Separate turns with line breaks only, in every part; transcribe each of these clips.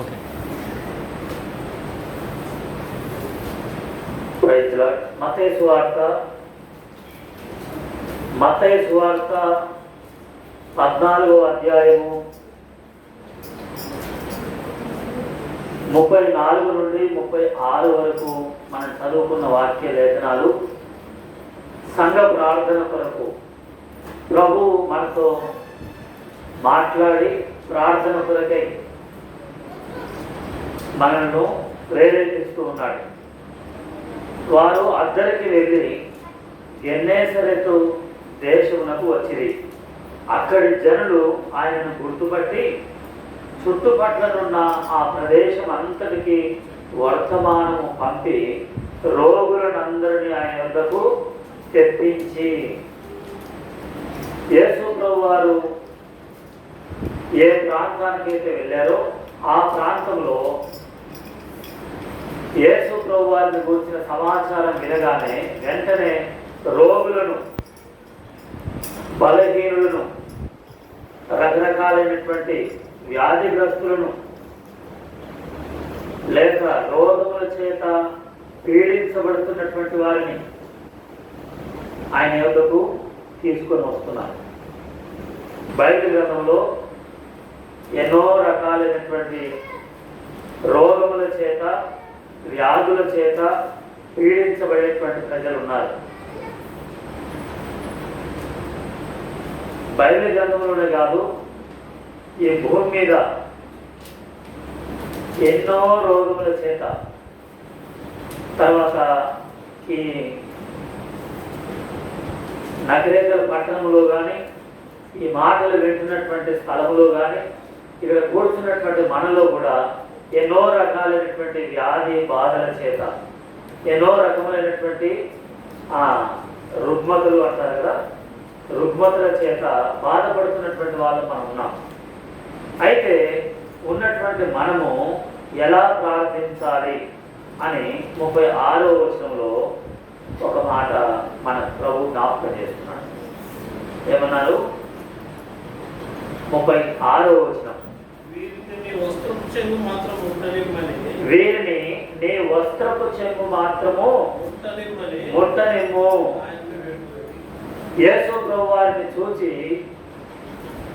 Okay.
మతయ సువార్త. మత్తయి సువార్త పద్నాలుగో అధ్యాయము ముప్పై నాలుగు నుండి ముప్పై ఆరు వరకు మనం చదువుకున్న వాక్య లేఖనాలు. సంఘ ప్రార్థన కొరకు ప్రభు మనతో మాట్లాడి ప్రార్థన కొరకై మనల్ని ప్రేరేపిస్తూ ఉన్నాడు. వారు అద్దరికి వెళ్ళి ఎన్నేసరితో దేశమునకు వచ్చిరి. అక్కడి జనులు ఆయనను గుర్తుపట్టి చుట్టుపట్లనున్న ఆ ప్రదేశం అంతటికి వర్తమానము పంపి రోగులనందరినీ ఆయన వద్దకు తెప్పించి యేసు వారు ఏ ప్రాంతానికైతే వెళ్ళారో ఆ ప్రాంతంలో యేసు ప్రభు వారిని గురించిన సమాచారం వినగానే వెంటనే రోగులను బలహీనులను రకరకాలైనటువంటి వ్యాధిగ్రస్తులను లేక రోగముల చేత పీడించబడుతున్నటువంటి వారిని ఆయన యొక్కకు తీసుకొని వస్తున్నారు. బయట గ్రంథంలో ఎన్నో రకాలైనటువంటి రోగముల చేత వ్యాధుల చేత పీడించబడేటువంటి ప్రజలు ఉన్నారు బయలు జన్మలోనే కాదు ఈ భూమి మీద ఎన్నో రోగముల చేత తర్వాత ఈ నగరేకల పట్టణంలో కానీ ఈ మాటలు వింటున్నటువంటి స్థలంలో కానీ ఇక్కడ కూర్చున్నటువంటి మనలో కూడా ఎన్నో రకాలైనటువంటి వ్యాధి బాధల చేత ఎన్నో రకమైనటువంటి ఆ, రుగ్మతలు అంటారు కదా రుగ్మతల చేత బాధపడుతున్నటువంటి వాళ్ళు మనం ఉన్నాం. అయితే ఉన్నటువంటి మనము ఎలా ప్రార్థించాలి అని ముప్పై ఆరో వచనంలో ఒక మాట మన ప్రభు జ్ఞాపకం చేస్తున్నాడు. ఏమన్నారు ముప్పై ఆరో వచనం
వీరిని నీ వస్త్రపు చెంగు మాత్రం ముట్టనిమ్మని
వీరిని నీ వస్త్రపు చెంగు మాత్రము ముట్టనిమ్ము. యేసు వారిని చూచి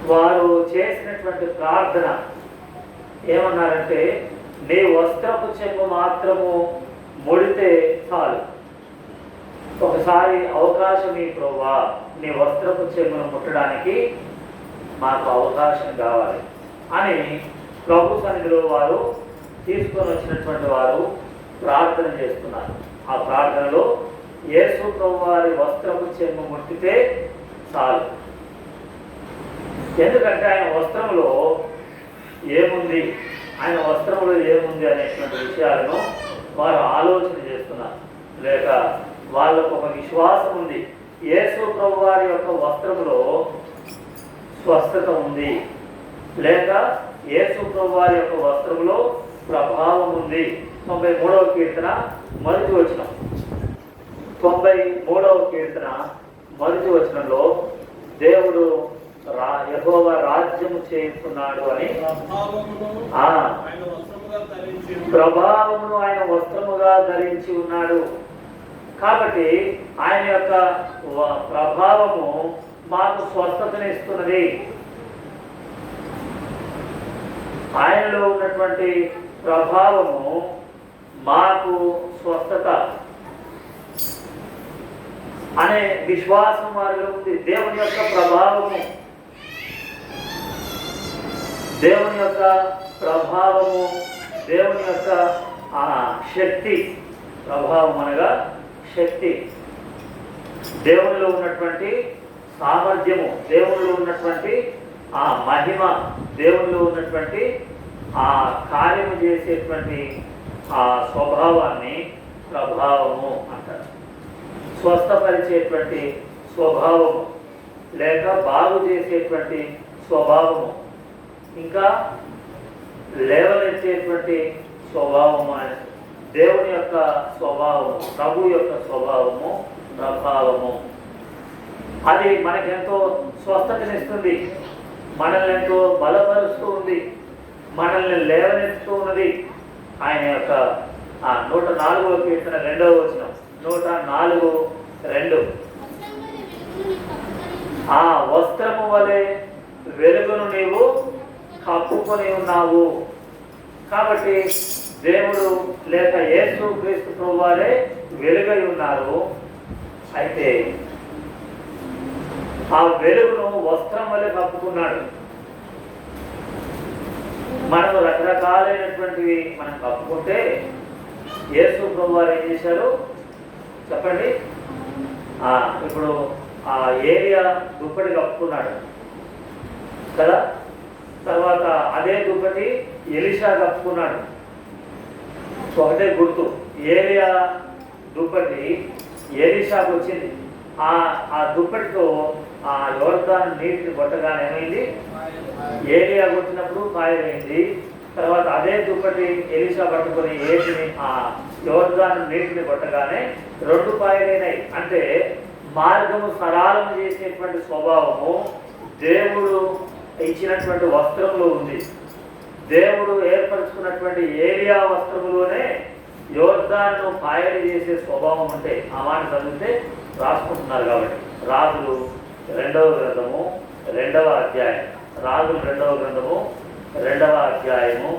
వారు చేసినటువంటి ప్రార్థన ఏమన్నారంటే నీ వస్త్రపు చెంగు మాత్రము ముడితే చాలు. ఒకసారి అవకాశం ఈ ప్రభా నీ వస్త్రపు చెంగును ముట్టడానికి మాకు అవకాశం కావాలి అని ప్రభు సన్నిధిలో వారు తీసుకొని వచ్చినటువంటి వారు ప్రార్థన చేస్తున్నారు. ఆ ప్రార్థనలో యేసు ప్రభు వారి వస్త్రపు చెమ్ము ముట్టితే చాలు. ఎందుకంటే ఆయన వస్త్రంలో ఏముంది? ఆయన వస్త్రంలో ఏముంది అనేటువంటి విషయాలను వారు ఆలోచన చేస్తున్నారు. లేక వాళ్ళకు ఒక విశ్వాసం ఉంది. యేసు ప్రభు వారి యొక్క వస్త్రంలో స్వస్థత ఉంది. లేక యేసు వారి యొక్క వస్త్రంలో ప్రభావం ఉంది. తొంభై మూడవ కీర్తన మరుచి వచనం. తొంభై మూడవ కీర్తన మరుచి వచనంలో దేవుడు రా యహోవ రాజ్యము చేస్తున్నాడు అని.
ప్రభావమును ఆయన వస్త్రముగా ధరించి
ప్రభావమును ఆయన వస్త్రముగా ధరించి ఉన్నాడు. కాబట్టి ఆయన యొక్క ప్రభావము మాకు స్వస్థతనిస్తున్నది. ఆయనలో ఉన్నటువంటి ప్రభావము మాకు స్వస్థత అనే విశ్వాసం వారిలో ఉంది. దేవుని యొక్క ప్రభావము. దేవుని యొక్క ప్రభావము దేవుని యొక్క ఆ శక్తి. ప్రభావం అనగా శక్తి. దేవునిలో ఉన్నటువంటి సామర్థ్యము దేవునిలో ఉన్నటువంటి ఆ మహిమ దేవునిలో ఉన్నటువంటి ఆ కార్యము చేసేటువంటి ఆ స్వభావాన్ని ప్రభావము అంటారు. స్వస్థపరిచేటువంటి స్వభావము లేక బాగు చేసేటువంటి స్వభావము. ఇంకా లేవనెత్తేటువంటి స్వభావము దేవుని యొక్క స్వభావము ప్రభు యొక్క స్వభావము ప్రభావము. అది మనకెంతో స్వస్థతనిస్తుంది మనల్ని ఎంతో బలపరుస్తూ ఉంది. మనల్ని లేవనెత్తుతూ ఉన్నది ఆయన యొక్క ఆ నూట నాలుగవ కీర్తన రెండవ వచనం. నూట నాలుగు రెండు. ఆ వస్త్రము వలె వెలుగును నీవు కప్పుకొని ఉన్నావు. కాబట్టి దేవుడు లేక యేసు క్రీస్తు ప్రభు వారే వెలుగై ఉన్నారు. అయితే ఆ వెలుగును వస్త్రం వలె కప్పుకున్నాడు. మనకు రకరకాలైనటువంటివి మనం కప్పుకుంటే యేసు ప్రభు వారు ఏం చేశారు? చెప్పండి. ఇప్పుడు ఆ ఏరియా దుప్పటి కప్పుకున్నాడు. కదా? తర్వాత అదే దుప్పటి ఎలిషా కప్పుకున్నాడు. ఒకటే గుర్తు. ఏరియా దుప్పటి ఎలిషాకు వచ్చింది. ఆ ఆ దుప్పటితో ఆ యోర్దాన్ నీటిని కొట్టగానే ఏమైంది? ఏలియా కొట్టినప్పుడు మాయమైంది. తర్వాత అదే దుప్పటి ఎలిషా పట్టుకొని ఏటిని ఆ యోర్దాన్ నీటిని కొట్టగానే రెండు పాయలైనాయి. అంటే మార్గము సరాలము చేసేటువంటి స్వభావము దేవుడు ఇచ్చినటువంటి వస్త్రంలో ఉంది. దేవుడు ఏర్పరచుకున్నటువంటి ఏలియా వస్త్రములోనే యోర్దాను పాయలు చేసే స్వభావం ఉంటే ఆ మాట చదివితే రాసుకుంటున్నారు కాబట్టి. రాజులు రెండవ గ్రంథము రెండవ అధ్యాయం. రాజులు రెండవ గ్రంథము రెండవ అధ్యాయము.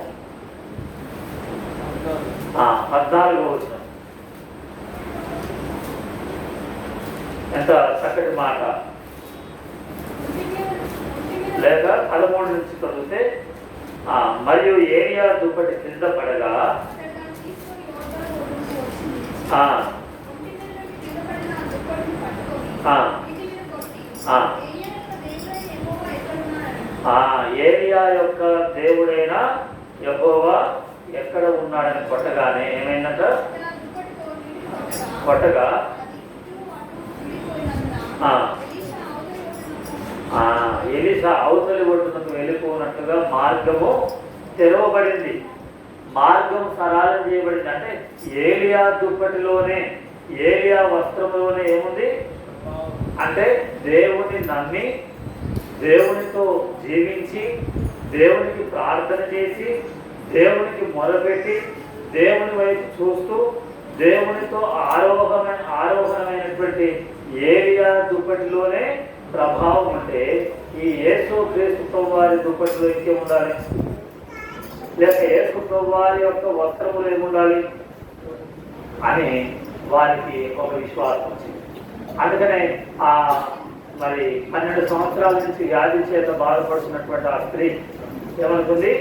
ఆ, పద్నాలుగో వచ్చిన ఎంత చక్కటి మాట. లేక పదమూడు నుంచి చదివితే ఆ, మరియు ఏరియా దుప్పటి కింద పడగా ఆ, ఆ, ఏరియా యొక్క దేవుడైన యహోవా ఎక్కడ ఉన్నాడని కొట్టగానే ఏమైందంట? కొట్టగా ఎలిసా అవతలి ఒడ్డునకు వెళ్ళిపోనట్టుగా మార్గము తెరవబడింది. మార్గం సరాలం చేయబడింది. అంటే ఏలియా దుప్పటిలోనే ఏలియా వస్త్రంలోనే ఏముంది? అంటే దేవుని నమ్మి దేవునితో జీవించి దేవునికి ప్రార్థన చేసి దేవునికి మొదలుపెట్టి దేవుని వైపు చూస్తూ దేవునితో ఆరోహమైన ఆరోహణమైనటువంటి ఏరియా దుప్పటిలోనే ప్రభావం ఉంటే ఈ యేసు క్రీస్తు వారి దుప్పటిలో ఇంకే ఉండాలి. లేక యేసు వారి యొక్క వస్త్రములు ఏముండాలి? అని వారికి ఒక విశ్వాసం వచ్చింది. అందుకనే ఆ మరి పన్నెండు సంవత్సరాల నుంచి వ్యాధి చేత బాధపడుతున్నటువంటి ఆ స్త్రీ ఏమనుకుంది?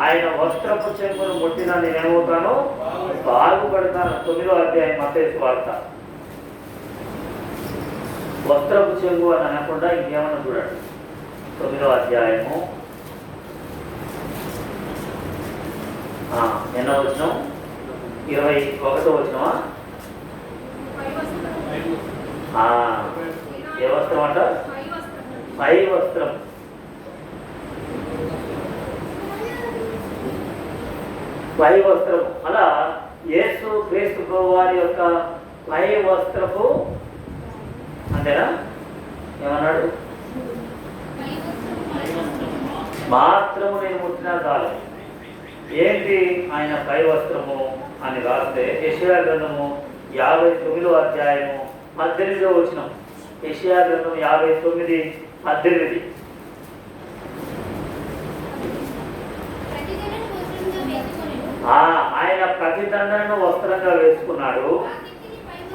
ఆయన
వస్త్రపు చెంగును ముట్టిన నేనేమవుతాను? బాగుపడతాను తొమ్మిదో అధ్యాయం మతేసి వార్త. వస్త్రపు చెంగు అని అనకుండా ఇంకేమన్నా చూడండి. తొమ్మిదో అధ్యాయము. ఆ, ఎన్నో వచ్చినాం ఇరవై ఒకటో వచ్చినమా ఏ వస్త్రం అంట? పై వస్త్రం. పై వస్త్రం. అలా యేసు క్రీస్తు వారి యొక్క పై వస్త్రపు అంతేనా? ఏమన్నాడు? మాత్రము నేను ముట్టినా కాలం ఏంటి ఆయన పై వస్త్రము అని రాస్తే యషయా గ్రంథము యాభై తొమ్మిదో అధ్యాయము పద్దెనిమిదో వచనం. యషయా గ్రంథం యాభై తొమ్మిది పద్దెనిమిది. ఆ, ఆయన ప్రతిదండనను వస్త్రంగా వేసుకున్నాడు.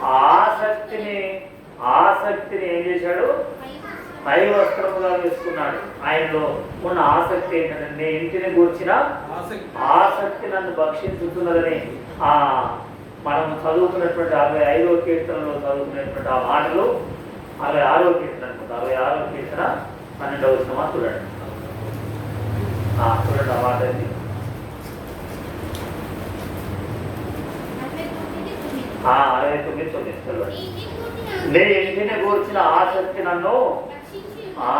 ఆసక్తిని ఆసక్తిని ఏం చేశాడు? పై వస్త్రముగా వేసుకున్నాడు. ఆయనలో ఉన్న ఆసక్తి ఏంటంటే ఇంటిని గూర్చిన
ఆసక్తి.
ఆసక్తి నన్ను భక్షించుతున్నదని ఆ మనం చదువుకున్నటువంటి అరవై ఐదో కీర్తనలో చదువుకునేటువంటి ఆ మాటలు అరవై ఆరో కీర్తన అనుకుంటా అరవై ఆరో కీర్తన పన్నెండవ వచ్చిన చూడండి. చూడండి ఆ మాట అది అరవై తొమ్మిది తొమ్మిది చదవండి. నే ఇంటిని కూర్చిన ఆసక్తి నన్ను ఆ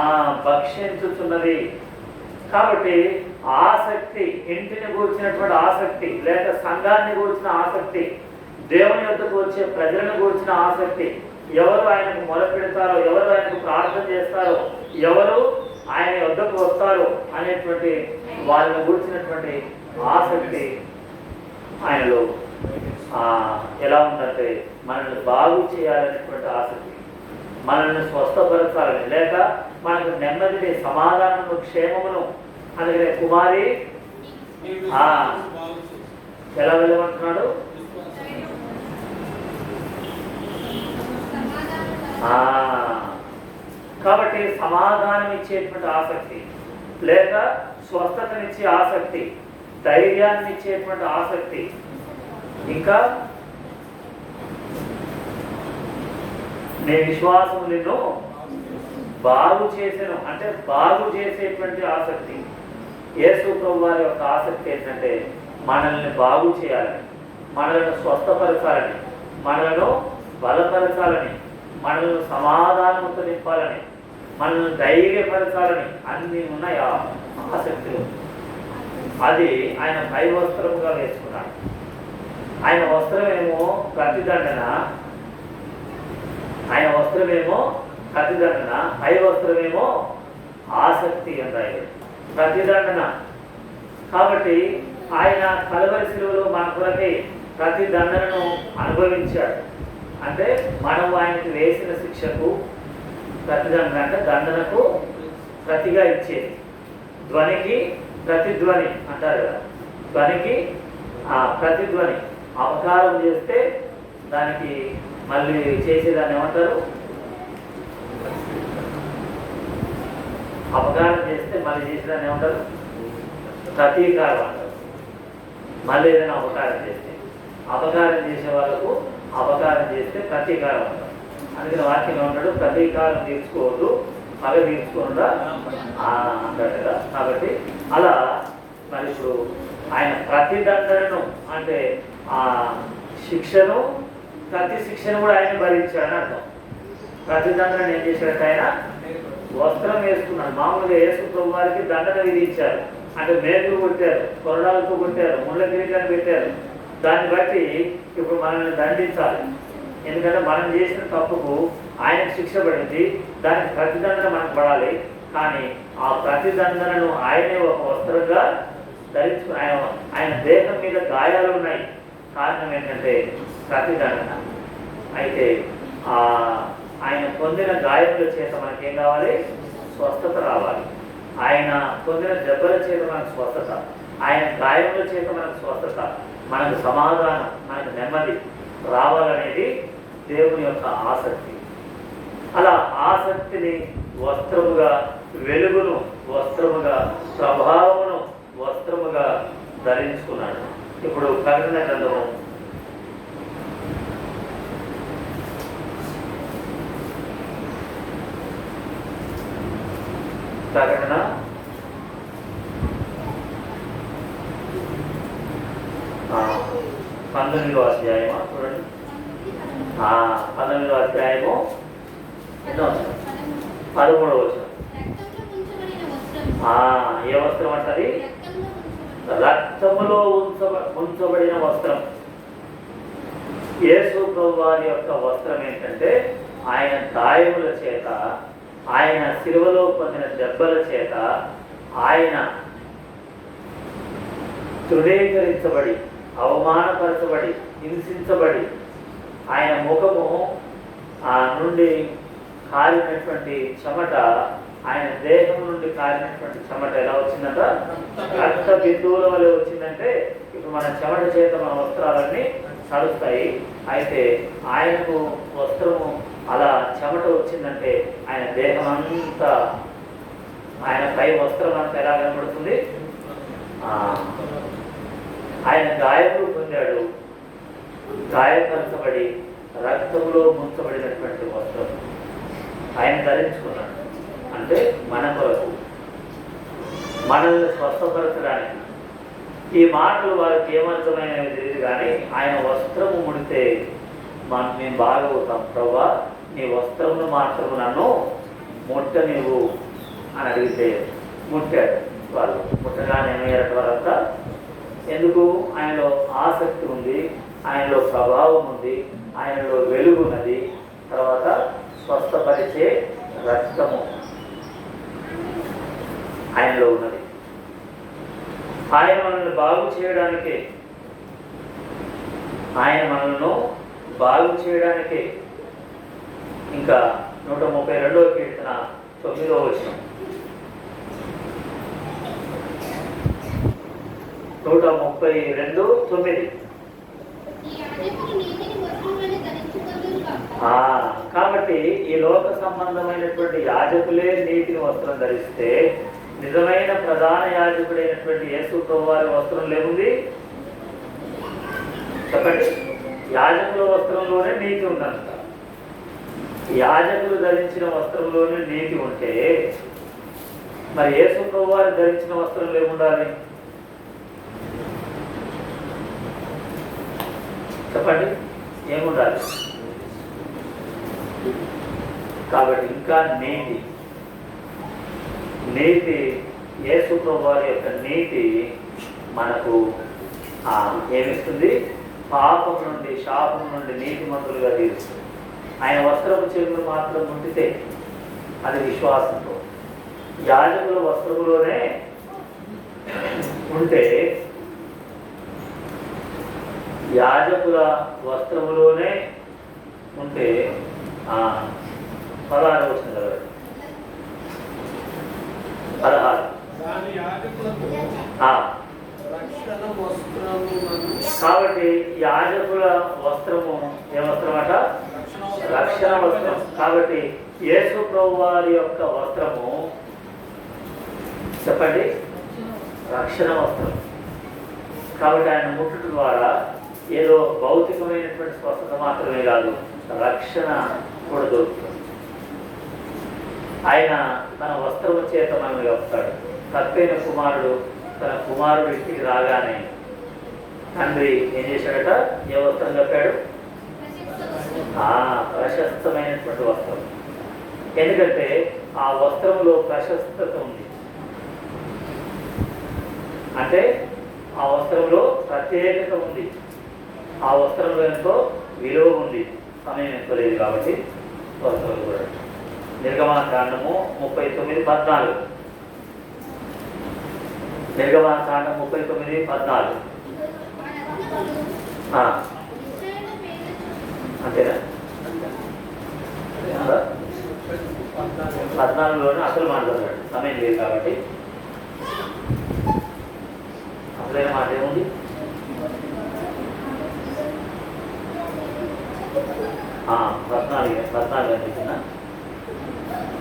భక్షించుతున్నది కాబట్టి ఆసక్తి ఇంటిని కూర్చినటువంటి ఆసక్తి లేక సంఘాన్ని కూర్చిన ఆసక్తి దేవుని యొక్కకు వచ్చే ప్రజలను గూర్చిన ఆసక్తి. ఎవరు ఆయనకు మొదలు పెడతారో ఎవరు ఆయనకు ప్రార్థన చేస్తారో ఎవరు ఆయన వద్దకు వస్తారు అనేటువంటి వాళ్ళని గురించినటువంటి ఆసక్తి ఆయనలో. ఆ, ఎలా ఉందంటే మనల్ని బాగు చేయాలనేటువంటి ఆసక్తి. మనల్ని స్వస్థపరచాలని. లేక మనకు నెమ్మదిని సమాధానము క్షేమమును అందుకనే కుమారి ఆ. ఎలా వెళ్ళమంటున్నాడు? కాబట్టి సమాధానం ఇచ్చేటువంటి ఆసక్తి లేక స్వస్థతనిచ్చే ఆసక్తి ధైర్యాన్ని ఇచ్చేటువంటి ఆసక్తి. ఇంకా? నీ విశ్వాసం నిన్ను బాగు చేసాను అంటే బాగు చేసేటువంటి ఆసక్తి. యేసు వారి యొక్క ఆసక్తి ఏంటంటే మనల్ని బాగు చేయాలని మనల్ని స్వస్థపరచాలని మనలను బలపరచాలని. మనల్ని సమాధానంతో నింపాలని మనల్ని ధైర్యపరచాలని అన్ని ఉన్నాయి? ఆ ఆసక్తులు అది ఆయన పై వస్త్రముగా వేసుకున్నాడు. ఆయన వస్త్రమేమో ప్రతిదండన ఆయన వస్త్రమేమో ప్రతిదండన పై వస్త్రమేమో ఆసక్తి అన్నాయి ప్రతిదండన. కాబట్టి ఆయన కలవరి శిలువలో మన కొరకై ప్రతి దండనను అనుభవించాడు. అంటే మనం ఆయనకి వేసిన శిక్షకు ప్రతిదండ అంటే దండనకు ప్రతిగా ఇచ్చేది. ధ్వనికి ప్రతిధ్వని అంటారు కదా. ధ్వనికి ఆ ప్రతిధ్వని అపకారం చేస్తే దానికి మళ్ళీ చేసేదాన్ని ఏమంటారు? అపకారం చేస్తే మళ్ళీ చేసేదాన్ని ఏమంటారు? ప్రతీకారం అంటారు. మళ్ళీ ఏదైనా అపకారం చేస్తే. అపకారం చేసే వాళ్ళకు అపకారం చేస్తే ప్రతీకారం అంటారు అందుకని వాక్యం ఉంటాడు ప్రతీకారం తీసుకోవద్దు పగ తీసుకోకుండా అంటాడు కదా. కాబట్టి అలా మరి ఇప్పుడు ఆయన ప్రతిదండను అంటే ఆ శిక్షను ప్రతి శిక్షను కూడా ఆయన భరించాడని అర్థం. ప్రతిదండన ఏం చేశాడంటే ఆయన? వస్త్రం వేసుకున్నాడు. మామూలుగా వేసుకున్న వారికి దండన విధించారు. అంటే మేకలు కొట్టారు కొరడాలతో కొట్టారు ముళ్ళ కిరీటాన్ని పెట్టారు. దాన్ని బట్టి ఇప్పుడు మనల్ని దండించాలి. ఎందుకంటే మనం చేసిన తప్పుకు ఆయనకు శిక్ష పడింది దానికి ప్రతిదండన మనకు పడాలి. కానీ ఆ ప్రతిదండనను ఆయనే ఒక వస్త్రంగా ధరించు ఆయన ఆయన దేహం మీద గాయాలు ఉన్నాయి. కారణం ఏంటంటే ప్రతిదండన. అయితే ఆ ఆయన పొందిన గాయముల చేత మనకేం కావాలి? స్వస్థత రావాలి. ఆయన పొందిన దెబ్బల చేత మనకు స్వస్థత. ఆయన గాయముల చేత మనకు స్వస్థత. మనకు సమాధానం మనకు నెమ్మది రావాలనేది దేవుని యొక్క ఆసక్తి. అలా ఆసక్తిని వస్త్రముగా వెలుగును వస్త్రముగా ప్రభావమును వస్త్రముగా ధరించుకున్నాడు. ఇప్పుడు కరుణ గ్రంథము. ప్రకటన ఆ, పంతొమ్మిదో అధ్యాయమా చూడండి. ఆ, పంతొమ్మిదో అధ్యాయము ఎన్నో పదమూడవ వచనం ఆ, ఏ వస్త్రం అంటది? రక్తములో ఉంచబ ఉంచబడిన వస్త్రం. యేసు ప్రభు వారి యొక్క వస్త్రం ఏంటంటే ఆయన గాయముల చేత ఆయన శిలువలో పొందిన దెబ్బల చేత ఆయన తృణీకరించబడి అవమానపరచబడి హింసించబడి ఆయన ముఖము ఆ నుండి కారినటువంటి చెమట ఆయన దేహం నుండి కారినటువంటి చెమట ఎలా వచ్చిందంట? రక్త బిందువుల వల్ల వచ్చిందంటే ఇప్పుడు మన చెమట చేత మన వస్త్రాలన్నీ సరుస్తాయి. అయితే ఆయనకు వస్త్రము అలా చెమట వచ్చిందంటే ఆయన దేహం అంతా ఆయన పై వస్త్రం అంతా ఎలా కనబడుతుంది? ఆయన గాయములు పొందాడు. గాయపరచబడి రక్తంలో ముంచబడినటువంటి వస్త్రం. ఆయన ధరించుకున్నాడు. అంటే మన కొరకు. మనల్ని స్వస్థపరచడానికి. ఈ మాటలు వారికి ఏమర్థమైనవి తెలియదు కానీ ఆయన వస్త్రము ముడితే మనం మేము బాగవుతాం. ప్రభా నీ వస్త్రమును మాత్రం నన్ను ముట్ట నీవు అని అడిగితే ముట్టాడు వాళ్ళు. ముట్టగానే ఏమయ్యారట వారంతా? ఎందుకు? ఆయనలో ఆసక్తి ఉంది ఆయనలో ప్రభావం ఉంది ఆయనలో వెలుగున్నది తర్వాత స్వస్థపరిచే రక్తము ఆయనలో ఉన్నది. ఆయన మనల్ని బాగు చేయడానికే ఆయన మనల్ని బాగు చేయడానికే. ఇంకా నూట ముప్పై రెండవ కీర్తన తొమ్మిదవ విషయం నూట ముప్పై రెండు తొమ్మిది. కాబట్టి ఈ లోక సంబంధమైనటువంటి యాజకులే నీతిని వస్త్రం ధరిస్తే నిజమైన ప్రధాన యాజకుడైనటువంటి యేసు వారి వస్త్రం లేముంది? చెప్పండి. యాజకుల వస్త్రంలోనే నీతి ఉందంట. యాజకులు ధరించిన వస్త్రంలోనే నీతి ఉంటే మరి యేసు వారు ధరించిన వస్త్రంలో ఏముండాలి చెప్పండి ఏముండాలి? కాబట్టి ఇంకా నీతి. నీతి యేసు యొక్క నీతి మనకు ఏమిస్తుంది? పాపం నుండి శాపం నుండి నీతి మంతులుగా తీరుస్తుంది. ఆయన వస్త్రపు చెవులు మాత్రం ముట్టితే అది విశ్వాసంతో. యాజకుల వస్త్రములోనే ఉంటే యాజకుల వస్త్రములోనే ఉంటే ఆ, పదహారు వచ్చిన కదా పదహారు. కాబట్టి యాజకుల వస్త్రము ఏ వస్త్రం అట రక్షణ వస్త్రం. కాబట్టి యేసు ప్రభు వారి యొక్క వస్త్రము చెప్పండి? రక్షణ వస్త్రం. కాబట్టి ఆయన ముట్టుట ద్వారా ఏదో భౌతికమైనటువంటి స్వస్థత మాత్రమే కాదు రక్షణ కూడా దొరుకుతుంది. ఆయన తన వస్త్రము చేత మనం వస్తాడు తప్పైన కుమారుడు తన కుమారుడు ఇంటికి రాగానే తండ్రి ఏం చేశాడట? ఏ వస్త్రం
చెప్పాడు
ఆ ప్రశస్తమైనటువంటి వస్త్రం. ఎందుకంటే ఆ వస్త్రంలో ప్రశస్తత ఉంది. అంటే ఆ వస్త్రంలో ప్రత్యేకత ఉంది. ఆ వస్త్రంలో ఎంతో విలువ ఉంది. సమయం ఎంతో లేదు కాబట్టి వస్త్రం కూడా. నిర్గమన కాండము ముప్పై తొమ్మిది పద్నాలుగు. నిర్గమన కాండం ముప్పై తొమ్మిది పద్నాలుగు. అంతేనా? పద్నాలుగులోనే అసలు మాట్లాడతాడు. సమయం లేదు కాబట్టి. అసలైన మాట ఏముంది? పద్నాలుగు పద్నాలుగు చెప్పిన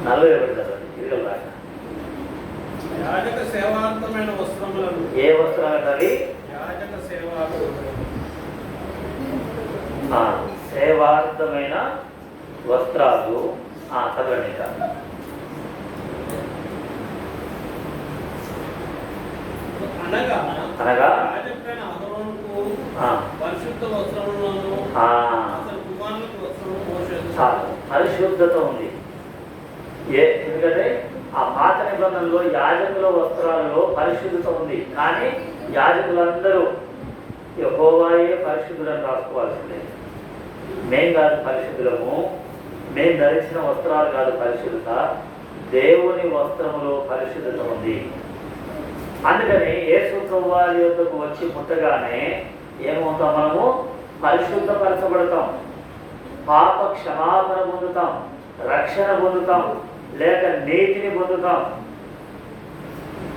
నలభై ఒకటి చదవండి ఏ వస్త్రాలు
సేవార్థమైన
వస్త్రాలు. ఆ, చదవండి ఇంకా.
అనగా
అనగా?
పరిశుద్ధ వస్త్రములను
ఆ,
అతని కుమారులకు వస్త్రము మోషేకు
చాలు పరిశుద్ధత ఉంది. ఏ ఎందుకంటే ఆ పాత నిబంధనలో యాజకుల వస్త్రాలలో పరిశుద్ధత ఉంది. కానీ యాజకులందరూ యహోవాయే పరిశుద్ధులను రాసుకోవాల్సిందే. మేం కాదు పరిశుద్ధులము. మేం ధరించిన వస్త్రాలు కాదు పరిశుద్ధత. దేవుని వస్త్రములో పరిశుద్ధత ఉంది. అందుకని యేసు ప్రభు వారి వచ్చి ముట్టగానే ఏమవుతాం మనము? పరిశుద్ధపరచబడతాం. పాప క్షమాపణ పొందుతాం రక్షణ పొందుతాం లేక నీతిని పొందుతాం.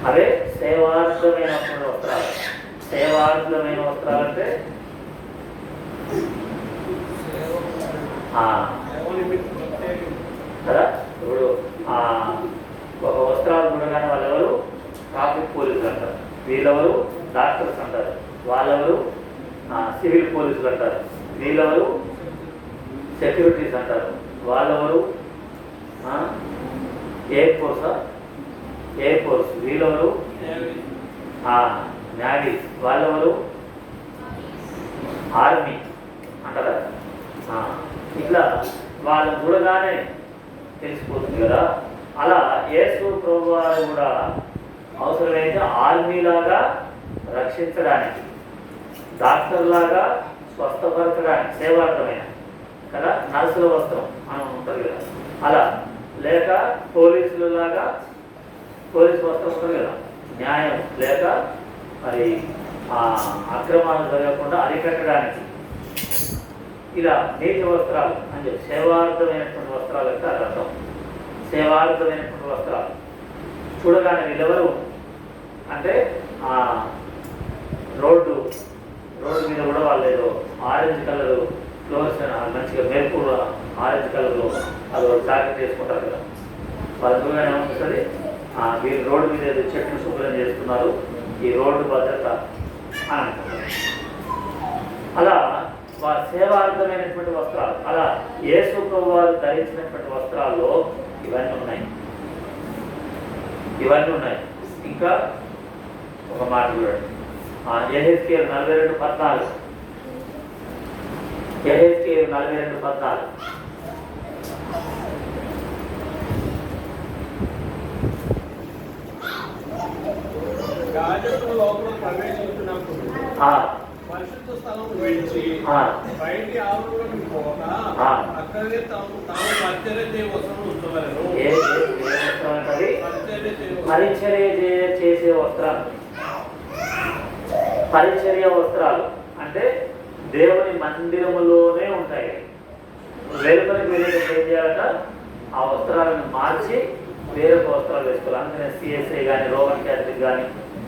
అవే సేవార్థమైన వస్త్రాలు. సేవార్థమైన వస్త్రాలు అంటే ఆ, కదా? ఇప్పుడు ఆ, ఒక వస్త్రాలు ఉండగానే వాళ్ళెవరు? ట్రాఫిక్ పోలీసులు అంటారు. వీళ్ళెవరు? డాక్టర్స్ అంటారు. వాళ్ళెవరు? ఆ, సివిల్ పోలీసులు అంటారు. వీళ్ళెవరు? సెక్యూరిటీస్ అంటారు. వాళ్ళెవరు? ఎయిర్ ఫోర్సా? Air force. వీళ్ళెవరు? నావీస్ వాళ్ళెవరు? ఆర్మీ. అంటారా? ఇట్లా వాళ్ళు చూడగానే తెలిసిపోతుంది కదా. అలా యేసు ప్రభు వారు కూడా అవసరమైతే ఆర్మీలాగా రక్షించడానికి డాక్టర్లాగా స్వస్థపరచడానికి సేవార్థమైన కదా? నర్సుల వస్త్రం మనం ఉంటుంది కదా? అలా. లేక పోలీసులు లాగా పోలీస్ వస్త్రం ఉంటుంది కదా? న్యాయం. లేక మరి ఆ అక్రమాలు జరగకుండా అరికట్టడానికి. ఇలా నీటి వస్త్రాలు అంటే సేవార్థమైనటువంటి వస్త్రాలు అంటే అది అర్థం. సేవార్థమైనటువంటి వస్త్రాలు. చూడగానే నిలవరు అంటే ఆ రోడ్డు రోడ్డు మీద కూడా వాళ్ళు ఏదో ఆరెంజ్ కలరు మంచిగా మెరుపు ఆరెంజ్ కలర్లో అది ఒక జాకెట్ చేసుకుంటారు కదా. వాళ్ళ దూరం వీళ్ళు రోడ్డు మీద ఏదో చెట్లు శుభ్రం చేస్తున్నారు ఈ రోడ్డు భద్రత అని అంటున్నారు అలా వారి సేవార్థమైనటువంటి వస్త్రాలు అలా యేసు ప్రభు వారు ధరించినటువంటి వస్త్రాల్లో ఇవన్నీ ఉన్నాయి. ఇవన్నీ ఉన్నాయి. ఇంకా ఒక మాట చూడండి. ఎహెచ్కేల్ నలభై రెండు పద్నాలుగు. ఎహెచ్కేల్ నలభై రెండు పద్నాలుగు.
పరిశుద్ధ స్థలం విడిచి
ఆ,
బయటి ఆవరణలోకి పోక
ఆ.
అక్కడే తాము తాము పరిచర్య చేయవసరం ఉంచగలరు
చేసే వస్త్రాలు. పరిచర్య వస్త్రాలు. దేవుని మందిరములోనే ఉంటాయి. వెలుపలికి వెళ్ళేటప్పుడు ఏం చేయాలట? ఆ వస్త్రాలను మార్చి వేరొక వస్త్రాలు వేసుకోవాలి. అందుకనే సిఎస్ఐ కానీ రోమన్ క్యాథలిక్ కానీ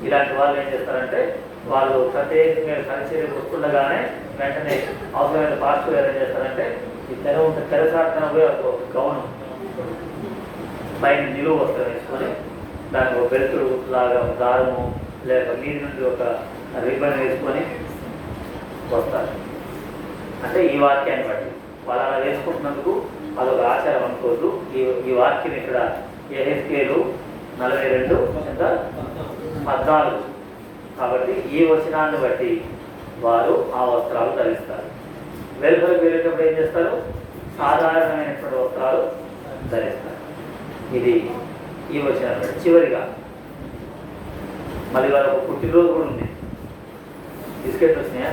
ఇలాంటి వాళ్ళు ఏం చేస్తారంటే వాళ్ళు ప్రత్యేకంగా పరిచర్య వస్తుండగానే వెంటనే అవసరమైన పాస్టర్ ఏం చేస్తారంటే ఈ తెర ఉంటే తెరసాటన పోయి ఒక గౌనం పైన నిలువ వస్త్రం వేసుకొని దానికి ఒక బెల్ట్ లాగా దారము లేక మీది నుండి ఒక రిబ్బన్ వేసుకొని వస్తారు అంటే ఈ వాక్యాన్ని బట్టి. వాళ్ళు అలా వేసుకుంటున్నందుకు అదొక ఆచారం అనుకోవద్దు. ఈ ఈ వాక్యం ఇక్కడ ఎహెస్కేలు నలభై రెండు ఎంత పద్నాలుగు. కాబట్టి ఈ వచనాన్ని బట్టి వారు ఆ వస్త్రాలు ధరిస్తారు. వెలుపలికి వెళ్ళేటప్పుడు ఏం చేస్తారు? సాధారణమైనటువంటి వస్త్రాలు ధరిస్తారు. ఇది ఈ వచనాన్ని చివరిగా మళ్ళీ వాళ్ళ ఒక పుట్టినరోజు కూడా ఉంది. బిస్కెట్ వచ్చినాయా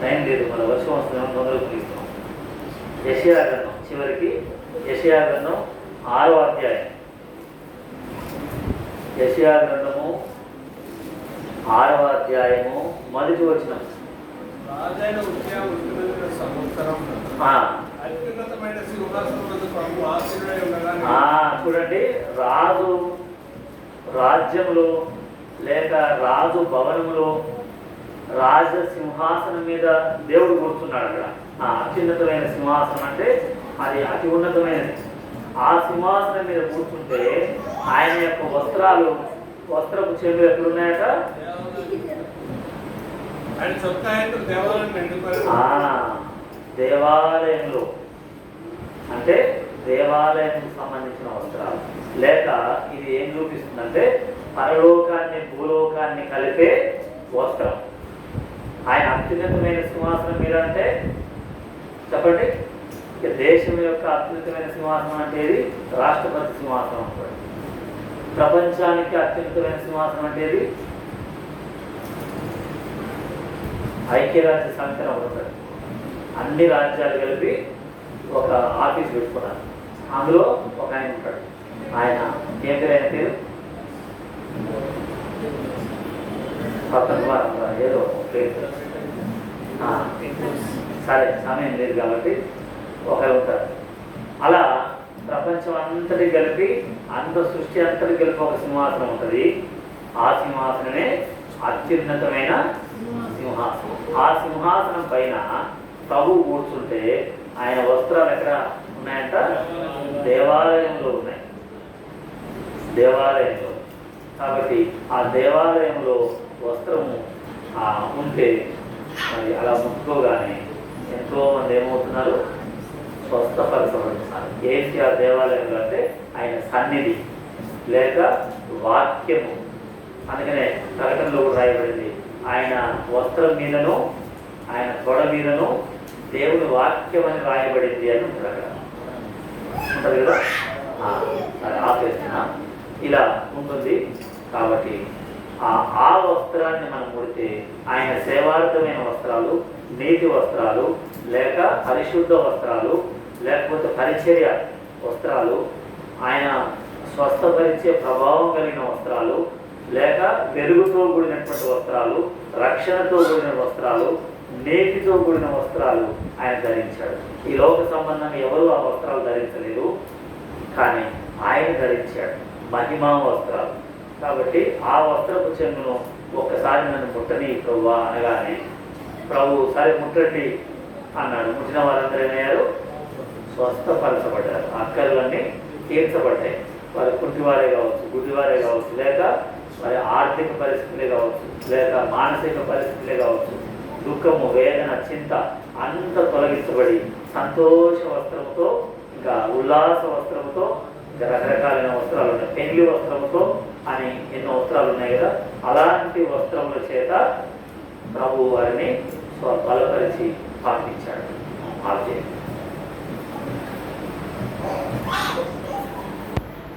టైం లేదు. మన వర్షం వస్తుందేమో తొందరగా ముగిస్తాం యషయా గ్రంథం చివరికి యషయా గ్రంథం ఆరో అధ్యాయం. యషయా గ్రంథము ఆరవ అధ్యాయము మొదటి ఆ, చూడండి. రాజు రాజ్యములో లేక రాజు భవనములో రాజ సింహాసనం మీద దేవుడు కూర్చున్నాడు అక్కడ. ఆ అత్యున్నతమైన సింహాసనం అంటే అది అతి ఉన్నతమైనది. ఆ సింహాసనం మీద కూర్చుంటే ఆయన యొక్క వస్త్రాలు వస్త్రపు చెవులు ఎక్కడున్నాయట దేవాలయంలో. అంటే దేవాలయానికి సంబంధించిన వస్త్రాలు. లేక ఇది ఏం చూపిస్తుందంటే పరలోకాన్ని భూలోకాన్ని కలిపే వస్త్రం. ఆయన అత్యున్నతమైన సింహాసనం మీద అంటే చెప్పండి? ఇక దేశం యొక్క అత్యున్నతమైన సింహాసనం అంటే ఇది రాష్ట్రపతి సింహాసనం ప్రపంచానికి అత్యున్నతమైన సింహాసనం అంటే ఇది ఐక్యరాజ్య సమితి అని ఒకటి అన్ని రాజ్యాలు కలిపి ఒక ఆఫీస్ పెట్టుకున్నారు. అందులో ఒక ఆయన ఉంటాడు. ఆయన ఏం పేరు? ఆయన పేరు? పక్కన ఏదో పేరు. సరే సమయం లేదు కాబట్టి ఒకరు ఉంటారు. అలా ప్రపంచం అంతటి కలిపి అంత సృష్టి అంతటి కలిపి ఒక సింహాసనం ఉంటుంది. ఆ సింహాసనమే అత్యున్నతమైన సింహాసనం. ఆ సింహాసనం పైన ప్రభు కూర్చుంటే ఆయన వస్త్రాలు ఎక్కడ ఉన్నాయంట? దేవాలయంలో ఉన్నాయి. దేవాలయంలో. కాబట్టి ఆ దేవాలయంలో వస్త్రము ఆ, ఉంటే మరి అలా ముట్టుకోగానే ఎంతో మంది ఏమవుతున్నారు? స్వస్థపరచబడుతున్నారు కేసీఆర్ ఆ దేవాలయంలో అంటే ఆయన సన్నిధి. లేక వాక్యము. అందుకనే ప్రకటనలో కూడా రాయబడింది. ఆయన వస్త్రం మీదను ఆయన తొడ మీదను దేవుని వాక్యం అని రాయబడింది అని ఉంటుంది అక్కడ ఉంటుంది కదా? ఆ, సరే ఆపేస్తున్నా. ఇలా ఉంటుంది కాబట్టి ఆ ఆ వస్త్రాన్ని మనం ముడితే ఆయన సేవార్థమైన వస్త్రాలు నీతి వస్త్రాలు లేక పరిశుద్ధ వస్త్రాలు లేకపోతే పరిచర్య వస్త్రాలు ఆయన స్వస్థపరిచే ప్రభావం కలిగిన వస్త్రాలు లేక వెలుగుతో కూడినటువంటి వస్త్రాలు రక్షణతో కూడిన వస్త్రాలు నేతితో కూడిన వస్త్రాలు ఆయన ధరించాడు. ఈ లోక సంబంధం ఎవరు ఆ వస్త్రాలు ధరించలేదు కానీ ఆయన ధరించాడు. మహిమా వస్త్రాలు. కాబట్టి ఆ వస్త్రపు చెంగును ఒక్కసారి నన్ను ముట్టని ప్రవ్వా అనగానే ప్రభు సరే ముట్టండి అన్నాడు. ముట్టిన వారందరూ ఏమయ్యారు? స్వస్థపరచబడ్డారు. అక్కర్లన్నీ తీర్చబడ్డాయి. వారి కుంటివారే కావచ్చు గుడ్డివారే కావచ్చు లేక వారి ఆర్థిక పరిస్థితులే కావచ్చు లేక మానసిక పరిస్థితులే కావచ్చు దుఃఖము వేదన చింత అంత తొలగించబడి సంతోష వస్త్రముతో ఇంకా ఉల్లాస వస్త్రముతో ఇంకా రకరకాలైన వస్త్రాలు ఉన్నాయి పెళ్ళి వస్త్రముతో అని ఎన్నో వస్త్రాలు ఉన్నాయి కదా అలాంటి వస్త్రముల చేత ప్రభు వారిని స్వ- బలపరిచి పంపించాడు ఆలోచన